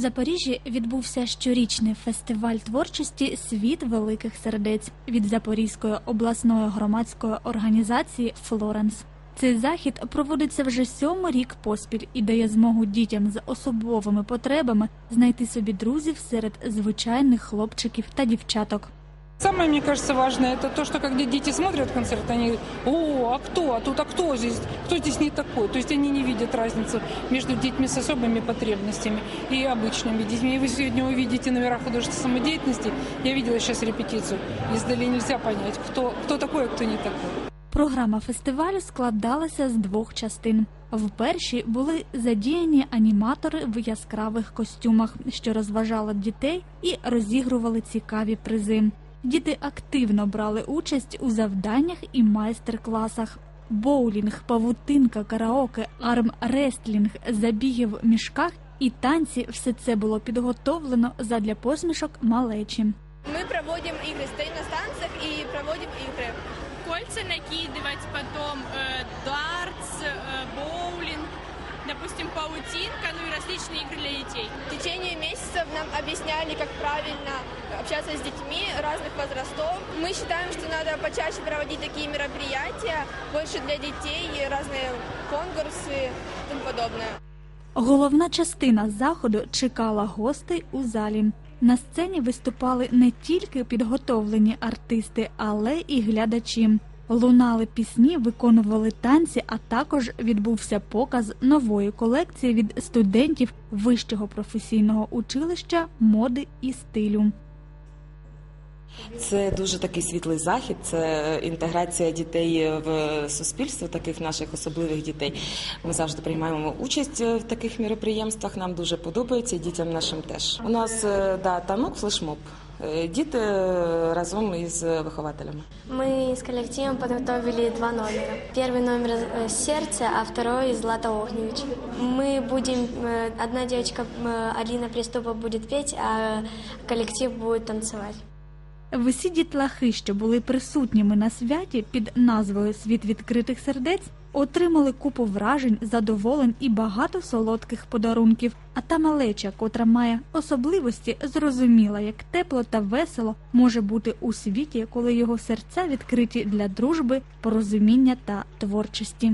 Запоріжжі відбувся щорічний фестиваль творчості Світ великих сердець від Запорізької обласної громадської організації Флоренс. Цей захід проводиться вже сьомий рік поспіль і дає змогу дітям з особовими потребами знайти собі друзів серед звичайних хлопчиків та дівчаток. Самое, мне кажется, важное, это то, что когда дети смотрят концерт, они говорят, о, а кто, а тут, а кто здесь, кто здесь не такой? То есть они не видят разницу между детьми с особыми потребностями и обычными детьми. И вы сегодня увидите номера художественной самодеятельности. Я видела сейчас репетицию. Издали нельзя понять, кто, кто такой, а кто не такой. Програма фестивалю складалася з двох частин. В першій були задіяні аніматори в яскравих костюмах, що розважали дітей і розігрували цікаві призи. Діти активно брали участь у завданнях і майстер-класах. Боулінг, павутинка, караоке, армрестлінг, забіги в мішках і танці все це було підготовлено задля посмішок малечі. Мы проводим игры, стоим на станциях и проводим игры. кольца накидывать, потом э, дартс, э, боулинг, допустим, паутинка, ну и нам объясняли, как правильно общаться с детьми разных возрастов. Мы считаем, что надо почаще проводить такие мероприятия, больше для детей, и разные конкурсы и тому подобное. Головна частина заходу чекала гостей у залі. На сцені виступали не тільки підготовлені артисти, але і глядачі. Лунали пісні, виконували танці, а також відбувся показ нової колекції від студентів вищого професійного училища моди і стилю. Це дуже такий світлий захід. Це інтеграція дітей в суспільство, таких наших особливих дітей. Ми завжди приймаємо участь в таких міроприємствах. Нам дуже подобається, і дітям нашим теж. У нас е, да, танок, флешмоб. Е, Діти е, разом із вихователями. Мы с коллективом подготовили два номера. Первый номер э, «Сердце», а второй «Злата Огневич». Мы будем... э, Одна девочка, э, Алина Приступа, будет петь, а коллектив будет танцевать. Всі дітлахи, що були присутніми на святі під назвою Світ відкритих сердець, отримали купу вражень, задоволень і багато солодких подарунків. А та малеча, котра має особливості, зрозуміла, як тепло та весело може бути у світі, коли його серця відкриті для дружби, порозуміння та творчості.